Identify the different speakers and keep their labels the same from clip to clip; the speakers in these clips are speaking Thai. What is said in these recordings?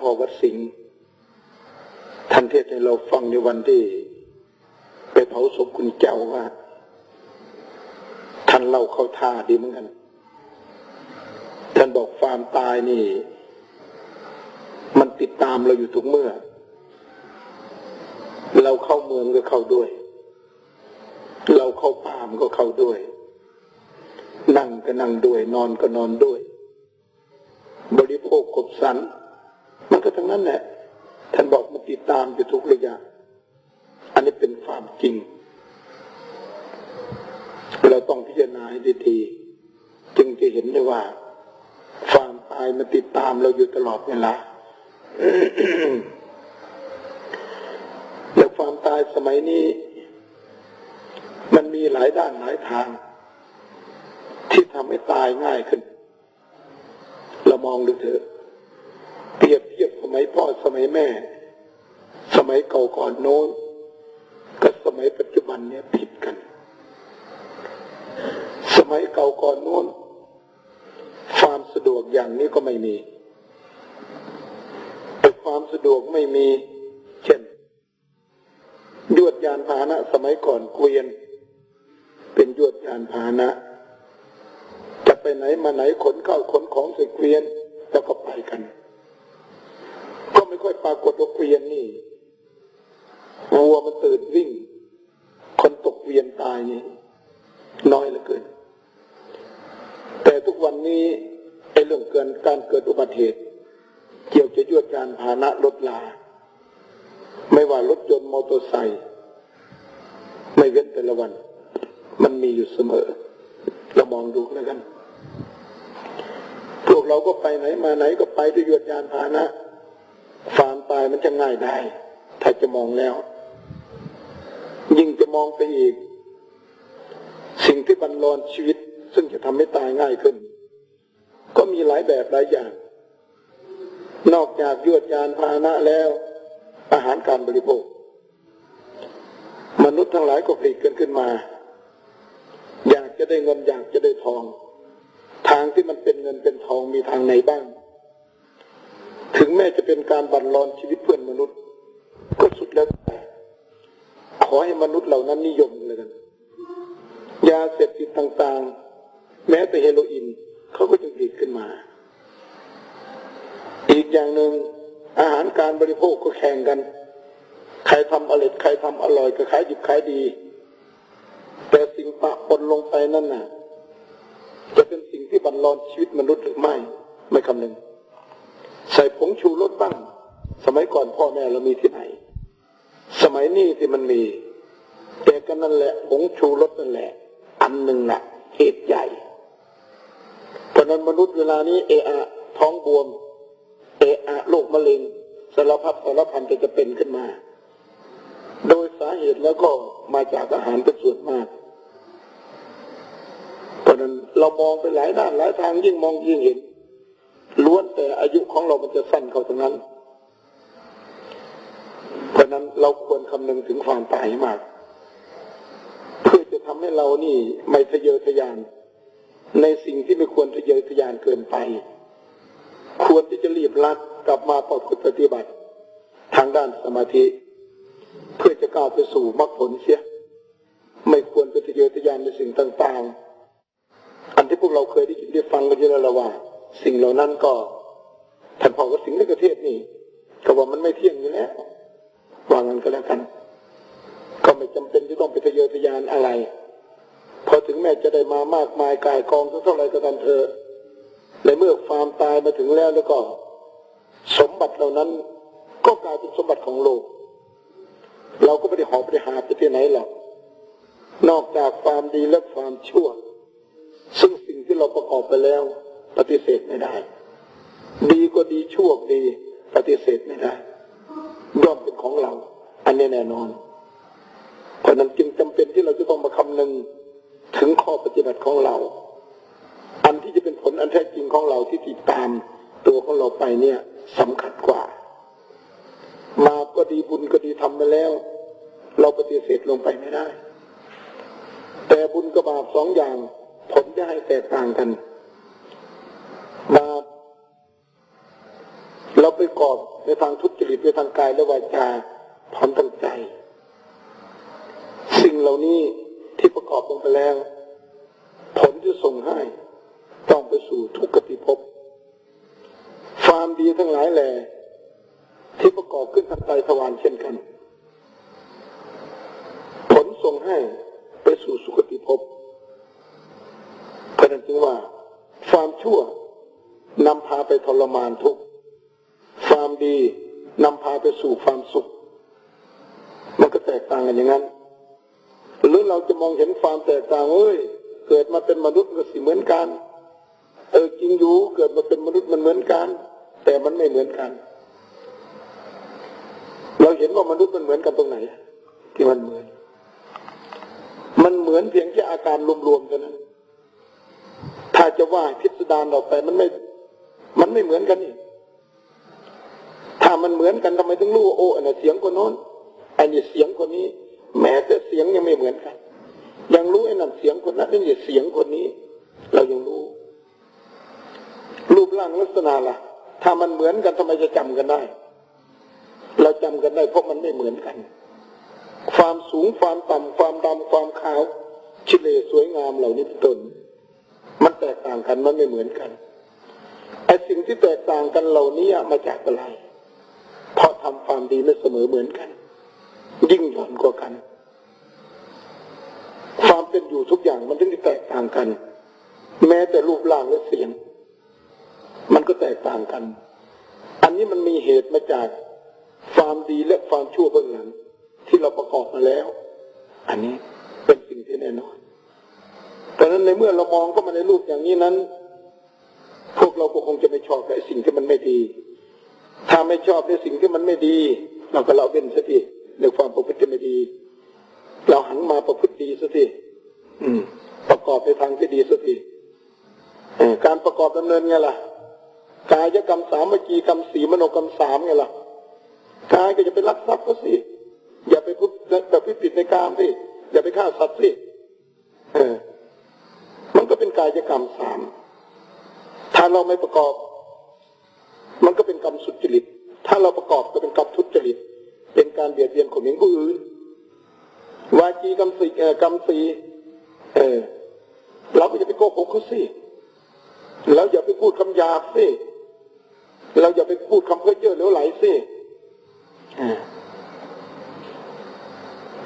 Speaker 1: พ่อวัดสิงห์ท่านเทศให้เราฟังในวันที่ไปเผาศพคุณเจ้าว่า ท่านเล่าเข้าท่าดีเหมือนกัน ท่านบอกฟามตายนี่ มันติดตามเราอยู่ทุกเมื่อ เราเข้าเมืองก็เข้าด้วย เราเข้าป่ามก็เข้าด้วย นั่งก็นั่งด้วย นอนก็นอนด้วย บริโภคกบสัน มันก็ทั้งนั้นแหละท่านบอกมันติดตามอยู่ทุกระยะ อันนี้เป็นความจริง เราต้องพิจารณาให้ดีๆจึงจะเห็นได้ว่า ความตายมันติดตามเราอยู่ตลอดเวลาและความตายสมัยนี้ มันมีหลายด้านหลายทาง ที่ทำให้ตายง่ายขึ้น เรามองดูเถอะเปรียบเทียบสมัยพ่อ สมัยแม่ สมัยเก่าก่อนโน้นกับสมัยปัจจุบันเนี่ยผิดกัน สมัยเก่าก่อนโน้นความสะดวกอย่างนี้ก็ไม่มีแต่ความสะดวกไม่มี เช่นยวดยานพาหนะ สมัยก่อนเกวียน เป็นยวดยานพาหนะ จะไปไหนมาไหนขนข้าวขนของใส่เกวียนแล้วก็ไปกัน ก็ไม่ค่อยปรากฏว่าเกวียนนี่วัวมัน ตื่นวิ่ง คนตกเวียนตายนี่น้อยเหลือเกิน แต่ทุกวันนี้ไอ้เรื่องเกินการเกิดอุบัติเหตุ เกี่ยวจะยวดยานพาหนะรถลา ไม่ว่ารถยนต์มอเตอร์ไซค์ไม่เว้นแต่ละวัน มันมีอยู่เสมอ เรามองดูแล้วกันพวกเราก็ไปไหนมาไหนก็ไปด้วยยวดยานพาหนะความตายมันจะง่ายได้ ถ้าจะมองแล้ว ยิ่งจะมองไปอีก สิ่งที่บันลอนชีวิต ซึ่งจะทำให้ตายง่ายขึ้น ก็มีหลายแบบหลายอย่าง นอกจากยวดยานพาหนะแล้ว อาหารการบริโภค มนุษย์ทั้งหลายก็ผลิตกันขึ้นมา อยากจะได้เงินอยากจะได้ทอง ทางที่มันเป็นเงินเป็นทองมีทางไหนบ้าง ถึงแม้จะเป็นการบั่นรอนชีวิต ขอให้มนุษย์เหล่านั้นนิยมเลยกันยาเสพติดต่างๆ แม้แต่เฮโรอีนเขาก็จึงผลิตขึ้นมา อีกอย่างหนึ่งอาหารการบริโภคก็แข่งกัน ใครทำอร่อยใครทำอร่อยก็ขายดิบขายดี แต่สิ่งปะปนลงไปนั่นน่ะ จะเป็นสิ่งที่บันรอนชีวิตมนุษย์หรือไม่ ไม่คำนึง ใส่ผงชูรสบ้าง สมัยก่อนพ่อแม่เรามีที่ไหน สมัยนี้ที่มันมี แต่ก็นั่นแหละผงชูรสนั่นแหละ อันหนึ่งแหละเหตุใหญ่ เพราะนั้นมนุษย์เวลานี้เอะอะท้องบวม เอะอะโรคมะเร็งสารพัดสารพันจะเป็นขึ้นมา โดยสาเหตุแล้วก็มาจากอาหารเป็นส่วนมาก เพราะนั้นเรามองไปหลายด้านหลายทางยิ่งมองยิ่งเห็นล้วนแต่อายุของเรามันจะสั้นเข้าตรงนั้น นั้นเราควรคำนึงถึงความตายมาก เพื่อจะทำให้เรานี่ไม่ทะเยอทะยาน ในสิ่งที่ไม่ควรทะเยอทะยานเกินไป ควรที่จะรีบรัดกลับมาประพฤติปฏิบัติ ทางด้านสมาธิ เพื่อจะก้าวไปสู่มรรคผลเสีย ไม่ควรไปทะเยอทะยานในสิ่งต่างๆ อันที่พวกเราเคยได้ยินได้ฟังกันเยอะแล้วว่า สิ่งเหล่านั้นก็ท่านพ่อก็สิ่งในประเทศนี่ก็ว่ามันไม่เที่ยงอยู่แล้ว ว่างันก็แล้วกัน ก็ไม่จำเป็นที่ต้องไปทะเยอทะยานอะไร พอถึงแม้จะได้มามากมายกายกองเท่าไรก็ตามเธอในเมื่อความตายมาถึงแล้วแล้วก็ สมบัติเหล่านั้นก็กลายเป็นสมบัติของโลก เราก็ไม่ได้หอบไปหาไปที่ไหนหรอกนอกจากความดีและความชั่ว ซึ่งสิ่งที่เราประกอบไปแล้วปฏิเสธไม่ได้ ดีก็ดีชั่วดี ปฏิเสธไม่ได้ ย่อมเป็นของเรา อันนี้แน่นอน เพราะนั้นจึงจำเป็นที่เราจะต้องมาคำนึงถึงข้อปฏิบัติของเรา อันที่จะเป็นผลอันแท้จริงของเราที่ติดตามตัวของเราไปเนี่ยสำคัญกว่า มาก็ดีบุญก็ดีทำไปแล้ว เราปฏิเสธลงไปไม่ได้ แต่บุญกับบาปสองอย่างผลจะให้แตกต่างกัน เราไปกอบในทางทุจริตในทางกายและวาจาพร้อมตั้งใจ สิ่งเหล่านี้ที่ประกอบลงไปแล้ว ผลที่ส่งให้ต้องไปสู่ทุกขติภพความดีทั้งหลายแหล่ที่ประกอบขึ้นทางใจทวารเช่นกัน ผลส่งให้ไปสู่สุคติภพเพราะนั้นจึงว่า ความชั่วนำพาไปทรมานทุก ความดีนำพาไปสู่ความสุข มันก็แตกต่างกันอย่างนั้น หรือเราจะมองเห็นความแตกต่างเอ้ย เกิดมาเป็นมนุษย์ก็สิเหมือนกัน เออจริงอยู่เกิดมาเป็นมนุษย์มันเหมือนกัน แต่มันไม่เหมือนกัน เราเห็นว่ามนุษย์มันเหมือนกันตรงไหน ที่มันเหมือน มันเหมือนเพียงแค่อาการรวมๆเท่านั้น ถ้าจะว่าพิสดารออกไปมันไม่ มันไม่เหมือนกันนี่ ถ้ามันเหมือนกันทำไมถึงรู้ว่าโอ้อันนี้เสียงคนโน้นอันนี้เสียงคนนี้ แม้แต่เสียงยังไม่เหมือนกัน ยังรู้ไอ้นั่นเสียงคนนั้นนี่เสียงคนนี้ เรายังรู้ รูปร่างลักษณะล่ะ ถ้ามันเหมือนกันทำไมจะจำกันได้ เราจำกันได้เพราะมันไม่เหมือนกัน ความสูงความต่ำความดำความขาวชิเลสวยงามเหล่านี้เป็นต้นมันแตกต่างกันมันไม่เหมือนกันไอ้สิ่งที่แตกต่างกันเหล่านี้มาจากอะไร เพราะทำความดีไม่เสมอเหมือนกัน ยิ่งหย่อนกว่ากัน ความเป็นอยู่ทุกอย่างมันถึงจะแตกต่างกัน แม้แต่รูปร่างและเสียง มันก็แตกต่างกัน อันนี้มันมีเหตุมาจากความดีและความชั่วเบื้องหลังที่เราประกอบมาแล้ว อันนี้เป็นสิ่งที่แน่นอนแต่นั้นในเมื่อเรามองเข้ามาในรูปอย่างนี้นั้น พวกเราก็คงจะไม่ชอบในสิ่งที่มันไม่ดี ถ้าไม่ชอบในสิ่งที่มันไม่ดี เราก็เราเป็นสักทีในความประพฤติไม่ดี เราหันมาประพฤติดีสักทีประกอบในทางที่ดีสักทีการประกอบดำเนินไงล่ะกายกรรมสามวิจีกรรมสีมโนกรรมสามไงล่ะกายก็จะไปรักทรัพย์ก็สิอย่าไปพูดแบบพิผิดในกามสิอย่าไปฆ่าสัตว์สิมันก็เป็นกายกรรมสามถ้าเราไม่ประกอบ ถ้าเราประกอบก็เป็นกรรมทุจริต เป็นการเบียดเบียนข่มเหงผู้อื่นวาจีกรรมสีกรรมสีเออเราก็จะไปโกหกเขาสิเราอย่าไปพูดคำหยาบสิเราอย่าไปพูดคำเพ้อเจ้อเหลวไหลสิ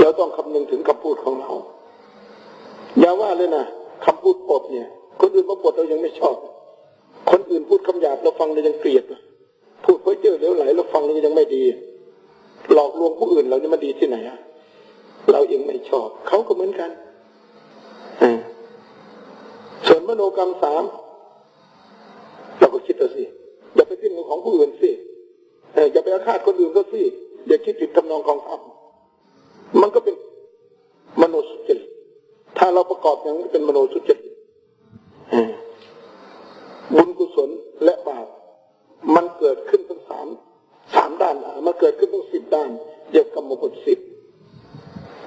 Speaker 1: เราต้องคำนึงถึงคำพูดของเรา อย่าว่าเลยนะคำพูดปดเนี่ย คนอื่นมาปดเรายังไม่ชอบ คนอื่นพูดคำหยาบเราฟังเรายังเกลียดพูดเพ้อเจ้อเหลวไหลเราฟังเรายังไม่ดี หลอกลวงผู้อื่นเรานี่มันดีที่ไหนอะเราเองไม่ชอบเขาก็เหมือนกันส่วนมโนกรรมสามเราก็คิดเอาสิอย่าไปทิ้งของผู้อื่นสิอย่าไปอาฆาตคนอื่นก็สิอย่าคิดผิดทำนองของธรรมมันก็เป็นมโนสุจริตถ้าเราประกอบอย่างนี้เป็นมโนสุจริตบุญกุศลและบาป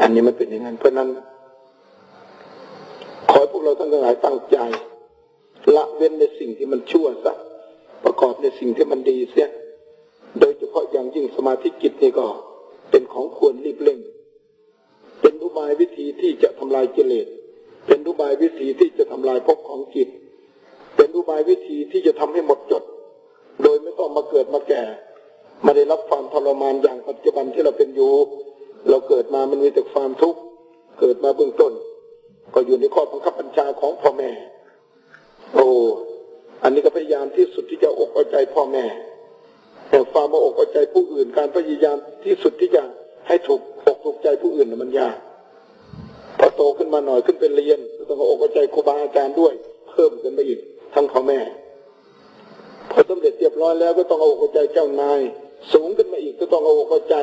Speaker 1: นนี้มันเป็นอย่างนั้น เพราะนั้น ขอให้พวกเราทั้งหลายตั้งใจ ละเว้นในสิ่งที่มันชั่วซะประกอบในสิ่งที่มันดีเสีย โดยเฉพาะอย่างยิ่งสมาธิจิตนี่ก็ เป็นของควรรีบเร่ง เป็นอุบายวิธีที่จะทำลายกิเลส เป็นอุบายวิธีที่จะทำลายภพของจิต เป็นอุบายวิธีที่จะทำให้หมดจด โดยไม่ต้องมาเกิดมาแก่ มาได้รับความทรมานอย่างปัจจุบันที่เราเป็นอยู่ เราเกิดมามันมีแต่ความทุกข์เกิดมาเบื้องต้น ก็อยู่ในข้อบังคับบัญชาของพ่อแม่ โอ้อันนี้ก็พยายามที่สุดที่จะอกเอาใจพ่อแม่ แต่ความมาอกเอาใจผู้อื่น การพยายามที่สุดที่จะให้ถูกอกถูกใจผู้อื่นมันยากพอโตขึ้นมาหน่อยขึ้นเป็นเรียนต้องอกเอาใจครูบาอาจารย์ด้วย เพิ่มขึ้นไปอีกทั้งพ่อแม่พอสำเร็จเรียบร้อยแล้วก็ต้องเอาอกเอาใจเจ้านาย สูงขึ้นมาอีกก็ต้องเอาอกเอาใจ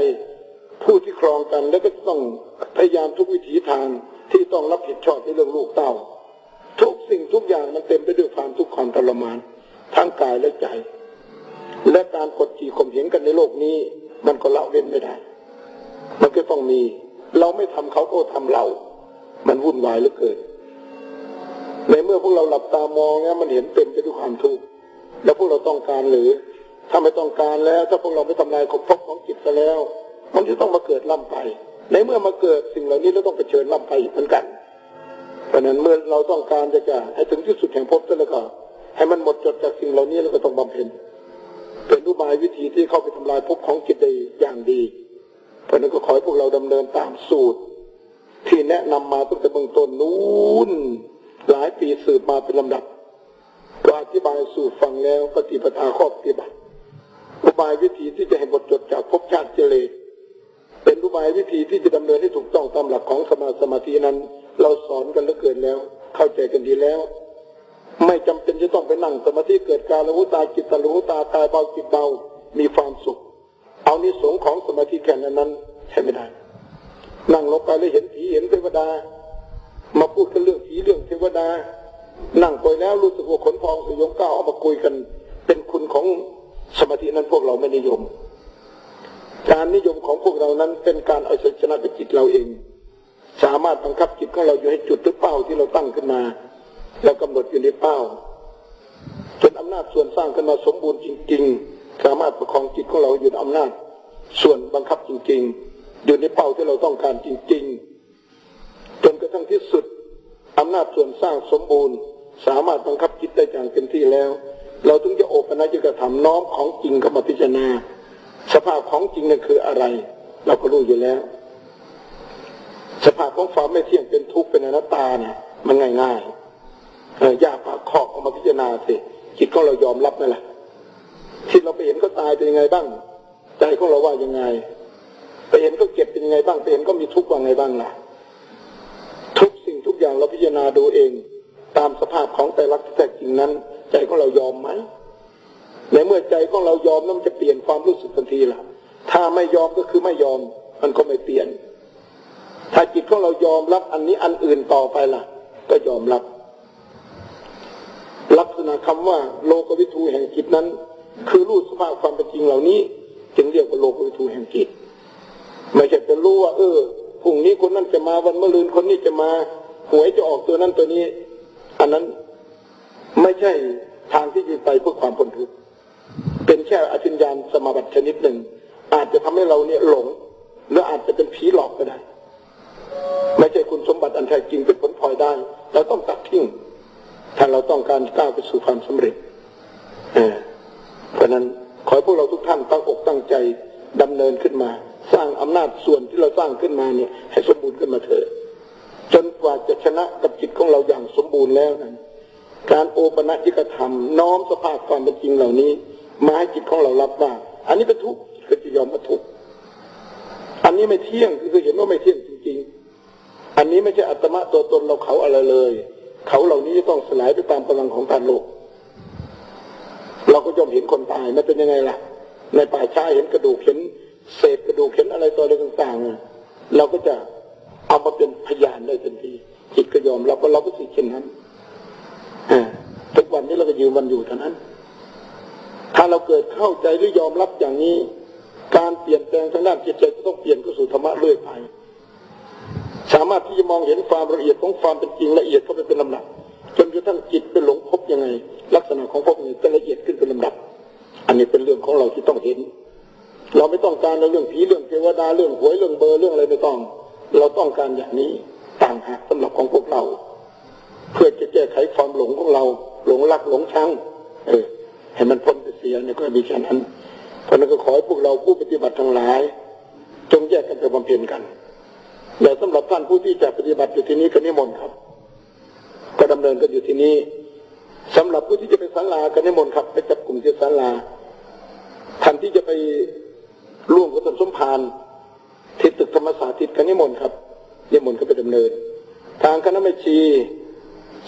Speaker 1: ผู้ที่ครองกันแล้วก็ต้องพยายามทุกวิถีทางที่ต้องรับผิดชอบในเรื่องลูกเต้า ทุกสิ่งทุกอย่างมันเต็มไปด้วยความทุกข์ความทรมานทั้งกายและใจ และการกดขี่ข่มเหงกันในโลกนี้ มันก็ละเว้นไม่ได้ มันก็ต้องมี เราไม่ทำเขาก็ทำเรา มันวุ่นวายเหลือเกินในเมื่อพวกเราหลับตามองเนี่ยมันเห็นเต็มไปด้วยความทุกข์แล้วพวกเราต้องการหรือ ถ้าไม่ต้องการแล้ว ถ้าพวกเราไม่ทำลายของพบของจิตซะแล้ว มันจะต้องมาเกิดล่ำไป ในเมื่อมาเกิดสิ่งเหล่านี้เราต้องเผชิญล่ำไปเหมือนกัน เพราะนั้นเมื่อเราต้องการจะจะให้ถึงที่สุดแห่งภพแล้วก็ให้มันหมดจดจากสิ่งเหล่านี้แล้วก็ต้องบำเพ็ญเป็นรูปายวิธีที่เข้าไปทำลายภพของจิตได้อย่างดี เพราะนั้นก็ขอให้พวกเราดำเนินตามสูตร ที่แนะนำมาตั้งแต่เบื้องต้นนู้นหลายปีสืบมาเป็นลำดับก็อธิบายสูตรฟังแล้วปฏิปทาข้อปฏิบัติอุบายวิธีที่จะให้หมดจดจากภพชาติเจริญ เป็นอุบายวิธีที่จะดำเนินให้ถูกต้องตามหลักของสมาสมาธินั้น เราสอนกันเหลือเกินแล้ว เข้าใจกันดีแล้ว ไม่จำเป็นจะต้องไปนั่งสมาธิเกิดการละหุตาจิตตะละหุตาตายเบาจิตเบามีความสุข เอานิสงของสมาธิแค่นั้นนั้นใช่ไม่ได้ นั่งลงไปแล้วเห็นผีเห็นเทวดา มาพูดกันเรื่องผีเรื่องเทวดา นั่งไปแล้วรู้สึกว่าขนพองสยองก้าวเอามาคุยกัน เป็นคุณของสมาธินั้นพวกเราไม่นิยม การนิยมของพวกเรานั้นเป็นการเอาชัยชนะกับจิตเราเอง สามารถบังคับจิตของเราอยู่ให้จุดหรือเป้าที่เราตั้งขึ้นมาแล้วกำหนดอยู่ในเป้าจนอำนาจส่วนสร้างขึ้นมาสมบูรณ์จริง ๆ สามารถประคองจิตของเราอยู่ในอำนาจ ส่วนบังคับจริง ๆ อยู่ในเป้าที่เราต้องการจริง ๆ จนกระทั่งที่สุดอำนาจส่วนสร้างสมบูรณ์ สามารถบังคับจิตได้อย่างเต็มที่แล้ว เราถึงจะโอปนัญกระทำน้อมของจริงเข้ามาพิจารณา สภาพของจริงนั่นคืออะไร เราก็รู้อยู่แล้ว สภาพของความไม่เที่ยงเป็นทุกข์เป็นอนัตตาเนี่ยมันง่ายๆออยากปากคอกออกมาพิจารณาสิจิตของเรายอมรับนั่นแหละที่เราไปเห็นเขาตายเป็นยังไงบ้าง ใจของเราว่ายังไง ไปเห็นเขาเก็บเป็นยังไงบ้างไปเห็นก็มีทุกข์ว่าไงบ้างล่ะทุกสิ่งทุกอย่างเราพิจารณาดูเอง ตามสภาพของแต่ละที่แท้จริงนั้น ใจของเรายอมไหม ในเมื่อใจของเรายอมนั้นมันจะเปลี่ยนความรู้สึกทันทีล่ะ ถ้าไม่ยอมก็คือไม่ยอม มันก็ไม่เปลี่ยน ถ้าจิตของเรายอมรับอันนี้อันอื่นต่อไปล่ะ ก็ยอมรับ ลักษณะคำว่า โลกวิทูแห่งจิตนั้น คือรู้สภาพความเป็นจริงเหล่านี้ จึงเรียกว่าโลกวิทูแห่งจิตไม่ใช่จะรู้ว่า เออพรุ่งนี้คนนั้นจะมาวันมะรืนคนนี้จะมาหวยจะออกตัวนั้นตัวนี้ อันนั้นไม่ใช่ทางที่จะไปเพื่อความพ้นทุกข์ เป็นแค่อธิญญาณสมาบัติชนิดหนึ่ง อาจจะทำให้เราเนี่ยหลง หรืออาจจะเป็นผีหลอกก็ได้ไม่ใช่คุณสมบัติอันแท้จริงเป็นผลพลอยได้ เราต้องตัดทิ้งถ้าเราต้องการก้าวไปสู่ความสำเร็จเเพราะนั้นขอให้พวกเราทุกท่านตั้งอกตั้งใจดำเนินขึ้นมา สร้างอำนาจส่วนที่เราสร้างขึ้นมาเนี่ยให้สมบูรณ์ขึ้นมาเถิดจนกว่าจะชนะกับจิตของเราอย่างสมบูรณ์แล้วนั้น การโอปนัญิกธรรม น้อมสภาพความเป็นจริงเหล่านี้ มาให้จิตของเรารับได้อันนี้เป็นทุกข์ก็จะยอมมาทุกข์อันนี้ไม่เที่ยงคือเห็นว่าไม่เที่ยงจริง ๆ อันนี้ไม่ใช่อัตมะตัวตนเราเขาอะไรเลย เขาเหล่านี้ต้องสลายไปตามพลังของการโลก เราก็ยอมเห็นคนตายมันเป็นยังไงล่ะ ในป่าช้าเห็นกระดูกเห็นเศษกระดูกเห็นอะไรตัวอะไรต่างๆเราก็จะเอามาเป็นพยานได้ทันทีจิตก็ยอมเรับว่าเราก็สิเช่นนั้น ทุกวันนี้เราก็ยืนวันอยู่เท่านั้น ถ้าเราเกิดเข้าใจหรือยอมรับอย่างนี้ การเปลี่ยนแปลงทางด้านจิตใจจะต้องเปลี่ยนก็สู่ธรรมะเรื่อยไป สามารถที่จะมองเห็นความละเอียดของความเป็นจริงละเอียดเข้าไปเป็นลำดับจนกระทั่งจิตไปหลงพบยังไง ลักษณะของพบนี้จะละเอียดขึ้นเป็นลำดับ อันนี้เป็นเรื่องของเราที่ต้องเห็น เราไม่ต้องการเรื่องผีเรื่องเทวดาเรื่องหวยเรื่องเบอร์เรื่องอะไรไม่ต้อง เราต้องการอย่างนี้ต่างหากสำหรับของพวกเรา เพื่อจะแก้ไขความหลงของเรา หลงรักหลงชังเออให้มันพ้นไปเสียเนี่ยก็มีแค่นั้นเพราะนั้นก็ขอให้พวกเราผู้ปฏิบัติทั้งหลาย จงแยกกันไปบำเพ็ญกันและสำหรับท่านผู้ที่จะปฏิบัติอยู่ที่นี้ก็นิมนต์ครับ ก็ดำเนินกันอยู่ที่นี้สำหรับผู้ที่จะไปศาลาก็นิมนต์ครับไปจับกลุ่มที่ศาลาท่านที่จะไปร่วมกับท่านสมภารที่ตึกธรรมศาสตร์ทิศกันนิมนต์ครับนิมนต์ก็ไปดำเนิน ทางคณะแม่ชี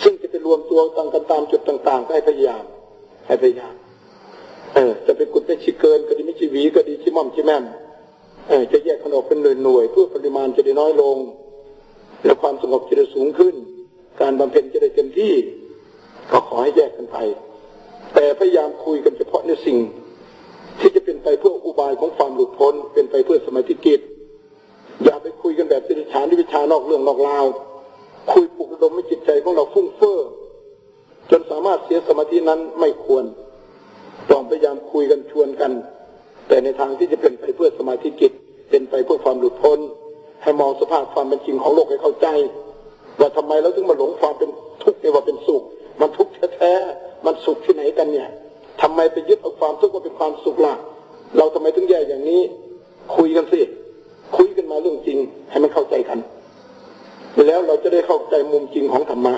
Speaker 1: ซึ่งจะไปรวมตัวต่างกันตามจุดต่างๆให้พยายามให้พยายามเออจะไปกุดไปชิเกินก็ดีไม่ชีวีก็ดีชิม่อมชิแม่มเออจะแยกขนมเป็นหน่วยหน่วยเพื่อปริมาณจะได้น้อยลง และความสงบจะได้สูงขึ้น การบำเพ็ญจะได้เต็มที่ ก็ขอให้แยกกันไป แต่พยายามคุยกันเฉพาะในสิ่ง ที่จะเป็นไปเพื่ออุบายของความหลุดพ้น เป็นไปเพื่อสมาธิกิจอย่าไปคุยกันแบบวิชาที่วิชานอกเรื่องนอกราว คุยปลุก ดมให้จิตใจของเราฟุ้งเฟ้อจนสามารถเสียสมาธินั้นไม่ควรต้องพยายามคุยกันชวนกัน แต่ในทางที่จะเป็นไปเพื่อสมาธิจิตเป็นไปเพื่อความหลุดพ้น ให้มองสภาพความเป็นจริงของโลกให้เข้าใจ ว่าทำไมเราถึงมาหลงความเป็นทุกข์เนี่ยว่าเป็นสุข มันทุกข์แท้ๆมันสุขที่ไหนกันเนี่ยทำไมไปยึดเอาความทุกข์ว่าเป็นความสุขล่ะเราทำไมถึงแย่อย่างนี้ คุยกันสิคุยกันมาเรื่องจริงให้มันเข้าใจกัน แล้วเราจะได้เข้าใจมุมจริงของธรรมะ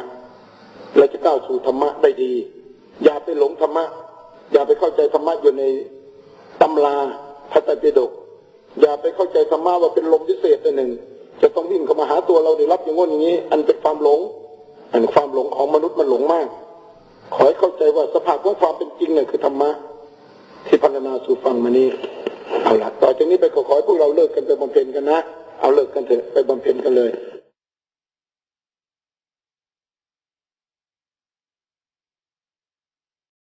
Speaker 1: เราจะก้าวสู่ธรรมะได้ดี อย่าไปหลงธรรมะ อย่าไปเข้าใจธรรมะอยู่ในตำราพระไตรปิฎกอย่าไปเข้าใจธรรมะว่าเป็นลมพิเศษตัวหนึ่ง จะต้องวิ่งเข้ามาหาตัวเราได้รับอย่างง้นอย่างนี้ อันเป็นความหลง อันความหลงของมนุษย์มันหลงมาก ขอให้เข้าใจว่าสภาพของความเป็นจริงเนี่ยคือธรรมะที่พัฒนาสู่ฟังมานี้เอาละต่อจากนี้ไปขอขอให้พวกเราเลิกกันไปบำเพ็ญกันนะ เอาเลิกกันเถอะไปบำเพ็ญกันเลย